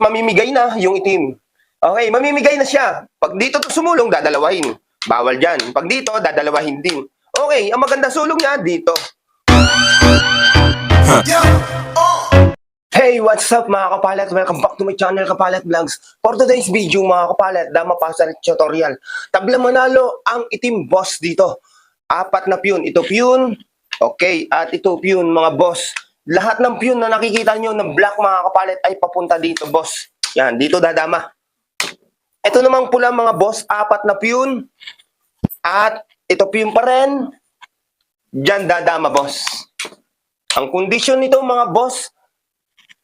mamimigay na yung itim. Okay, mamimigay na siya. Pag dito to sumulong, dadalawahin. Bawal dyan. Pag dito, dadalawahin din. Okay, ang maganda sulong niya dito. Hey, what's up mga kapalat? Welcome back to my channel Kapalat Vlogs. For today's video mga kapalat, dama pa sa tutorial. Tabla manalo ang itim boss dito. Apat na piyun. Ito piyun. Okay, at ito piyun mga boss. Lahat ng piyun na nakikita nyo na black mga kapalit ay papunta dito boss. Yan, dito dadama. Ito namang pula mga boss, apat na piyun. At ito piyun pa rin. Diyan dadama boss. Ang kondisyon nito mga boss,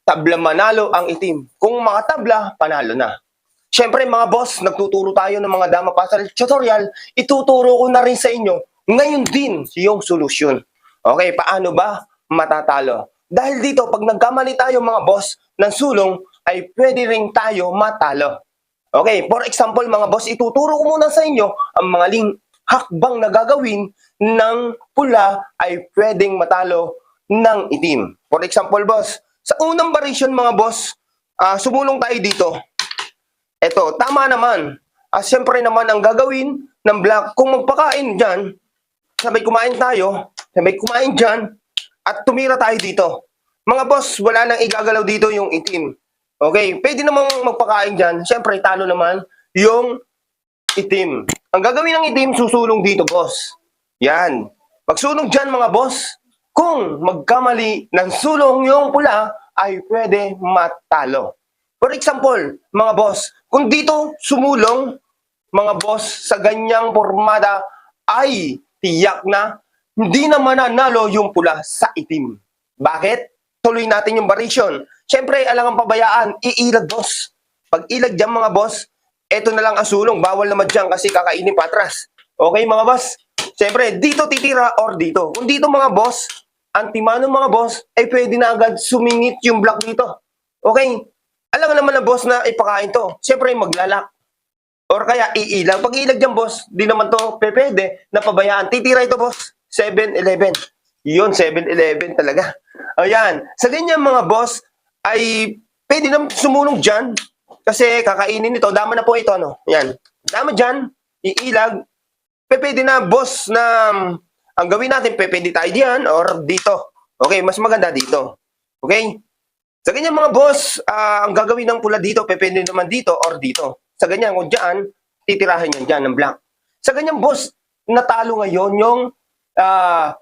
tabla manalo ang itim. Kung makatabla, panalo na. Siyempre mga boss, nagtuturo tayo ng mga Dama Puzzle tutorial, ituturo ko na rin sa inyo ngayon din yung solusyon. Okay, paano ba matatalo? Dahil dito, pag nagkamali tayo mga boss ng sulong, ay pwede rin tayo matalo. Okay, for example mga boss, ituturo ko muna sa inyo ang mga ling hakbang na gagawin ng pula ay pwedeng matalo ng itim. For example boss, sa unang variation mga boss, ah, sumulong tayo dito. Eto, tama naman. Ah, siyempre naman ang gagawin ng black, kung magpakain dyan, sabay kumain tayo, sabay kumain dyan, at tumira tayo dito. Mga boss, wala nang igagalaw dito yung itim. Okay, pwede namang magpakain dyan. Siyempre, talo naman yung itim. Ang gagawin ng itim, susulong dito, boss. Yan. Pagsunog dyan, mga boss, kung magkamali ng sulong yung pula, ay pwede matalo. For example, mga boss, kung dito sumulong, mga boss, sa ganyang formada, ay tiyak na hindi na mananalo yung pula sa itim. Bakit? Tuloy natin yung variation. Siyempre, alangang pabayaan, iilag, boss. Pag ilag dyan, mga boss, eto na lang ang sulong. Bawal naman dyan kasi kakainin patras. Okay, mga boss? Siyempre, dito titira or dito. Kung dito, mga boss, antimano mga boss, ay pwede na agad sumingit yung block dito. Okay? Alam naman na boss na ipakain to. Siyempre, maglalak. Or kaya iilag. Pag iilag dyan, boss, di naman to pwede na pabayaan. Titira ito, boss. 7-Eleven. Yun, 7-Eleven talaga. Ayan. Sa ganyan mga boss, ay pwede na sumulong dyan. Kasi kakainin nito. Dama na po ito, ano? Yan. Dama dyan. Iilag. Pwede na, boss, na um, ang gawin natin, pwede tayo diyan or dito. Okay, mas maganda dito. Okay? Sa ganyan mga boss, ah, ang gagawin ng pula dito, pwede naman dito or dito. Sa ganyan, kung dyan, titirahin yan dyan ng black. Sa ganyan boss, natalo ngayon yung ah,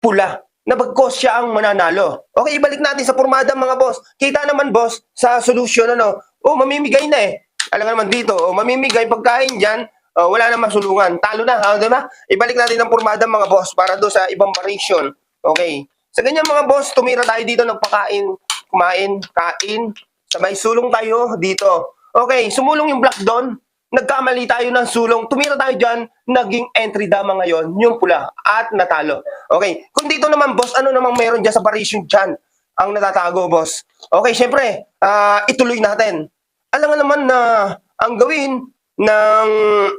pula na bagkos siya ang mananalo. Okay, ibalik natin sa pormada mga boss. Kita naman boss sa solution ano. Oh, mamimigay na eh. Alam naman dito, oh, mamimigay pagkain diyan, oh, wala na masulungan. Talo na, ha, di ba? Ibalik natin ang pormada mga boss para do sa ibang variation. Okay. Sa ganyan mga boss, tumira tayo dito nagpakain, kumain, kain, sabay sulong tayo dito. Okay, sumulong yung black doon. Nagkamali tayo ng sulong. Tumira tayo dyan. Naging entry dama ngayon, yung pula. At natalo. Okay. Kung dito naman, boss, ano namang meron dyan sa variation dyan? Ang natatago, boss. Okay, syempre, ah, ituloy natin. Alam nga naman na ang gawin ng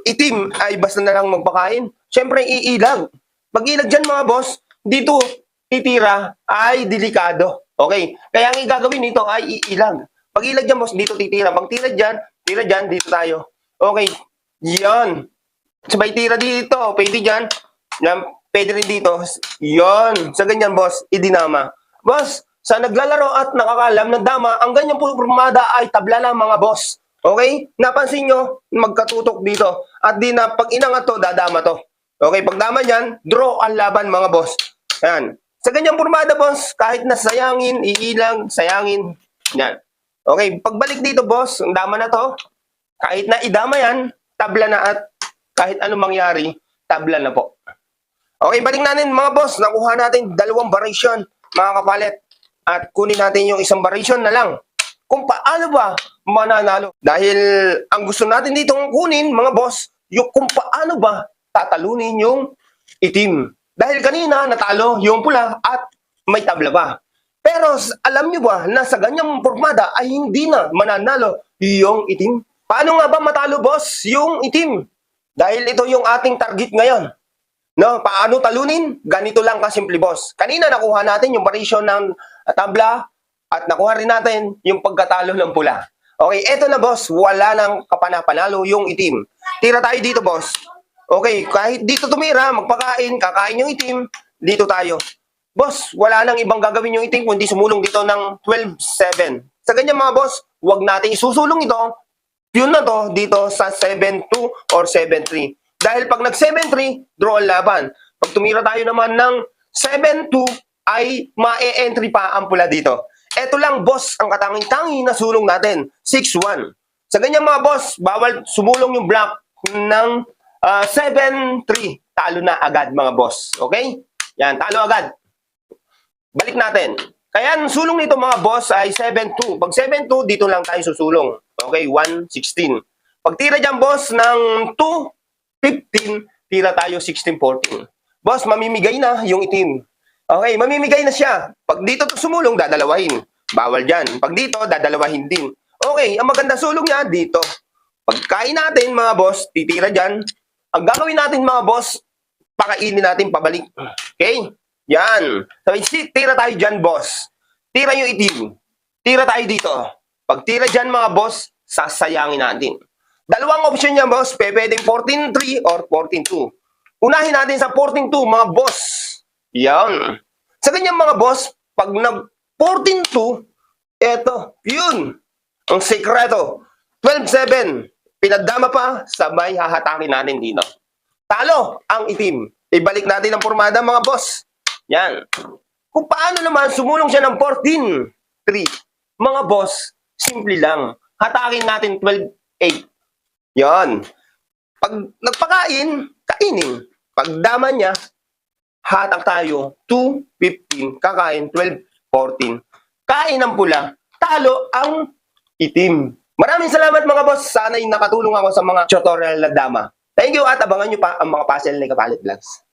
itim ay basta na lang magpakain. Syempre, iilag. Pag ilag dyan, mga boss, dito, titira ay delikado. Okay. Kaya ang gagawin nito ay iilag. Pag ilag dyan, boss, dito titira. Pag tira dyan, tira dyan, dito tayo. Okay. Yan. Sabay tira dito. Pwede dyan. Yan. Pwede rin dito. Yan. Sa ganyan, boss, idinama. Boss, sa naglalaro at nakakalam ng dama, ang ganyang purmada ay tabla lang mga boss. Okay? Napansin nyo, magkatutok dito. At di na, pag inangat to, dadama to. Okay, pag dama yan, draw ang laban mga boss. Yan. Sa ganyang purmada, boss, kahit na sayangin, iilang, sayangin, yan. Okay, pagbalik dito, boss, ang dama na to, kahit na idama yan, tabla na at kahit anong mangyari, tabla na po. Okay, balik natin mga boss, nakuha natin dalawang variation, mga kapalit. At kunin natin yung isang variation na lang. Kung paano ba mananalo. Dahil ang gusto natin dito kunin, mga boss, yung kung paano ba tatalunin yung itim. Dahil kanina natalo yung pula at may tabla pa. Pero alam nyo ba na sa ganyang formada ay hindi na mananalo yung itim? Paano nga ba matalo boss yung itim? Dahil ito yung ating target ngayon. No, paano talunin? Ganito lang kasimple boss. Kanina nakuha natin yung variation ng tabla at nakuha rin natin yung pagkatalo ng pula. Okay, eto na boss, wala nang kapanapanalo yung itim. Tira tayo dito boss. Okay, kahit dito tumira, magpakain, kakain yung itim, dito tayo. Boss, wala nang ibang gagawin yung itim kundi sumulong dito ng 12-7. Sa ganyan mga boss, wag natin isusulong ito. Yun na to dito sa 7-2 or 7-3. Dahil pag nag 7-3, draw ang laban. Pag tumira tayo naman ng 7-2, ay ma-entry pa ang pula dito. Ito lang, boss, ang katanging-tangi na sulong natin. 6-1. Sa ganyan mga boss, bawal sumulong yung block ng ah, 7-3. Talo na agad mga boss. Okay? Yan, talo agad. Balik natin. Kaya ang sulong nito mga boss ay 7-2. Pag 7-2, dito lang tayo susulong. Okay, 1-16. Pag tira dyan boss ng 2-15, tira tayo 16-14. Boss, mamimigay na yung itim. Okay, mamimigay na siya. Pag dito to sumulong, dadalawahin. Bawal dyan. Pag dito, dadalawahin din. Okay, ang maganda sulong niya dito. Pagkain natin mga boss, titira dyan. Ang gagawin natin mga boss, pakainin natin pabalik. Okay? Yan. Isi- tira tayo dyan, boss. Tira yung itim. Tira tayo dito. Pag tira dyan, mga boss, sasayangin natin. Dalawang option niya, boss. Pwedeng 14-3 or 14-2. Unahin natin sa 14-2, mga boss. Yan. Sa ganyan, mga boss, pag nag 14-2, eto, yun. Ang sekreto. 12-7. Pinadama pa, sabay hahatakin natin dito. Talo ang itim. Ibalik natin ang pormada mga boss. Yan. Kung paano naman sumulong siya ng 14-3. Mga boss, simple lang. Hatakin natin 12-8. Yan. Pag nagpakain, kainin. Pag dama niya, hatak tayo 2-15. Kakain 12-14. Kain ng pula, talo ang itim. Maraming salamat mga boss. Sana'y nakatulong ako sa mga tutorial na dama. Thank you at abangan nyo pa ang mga puzzle ni Kapalit Vlogs.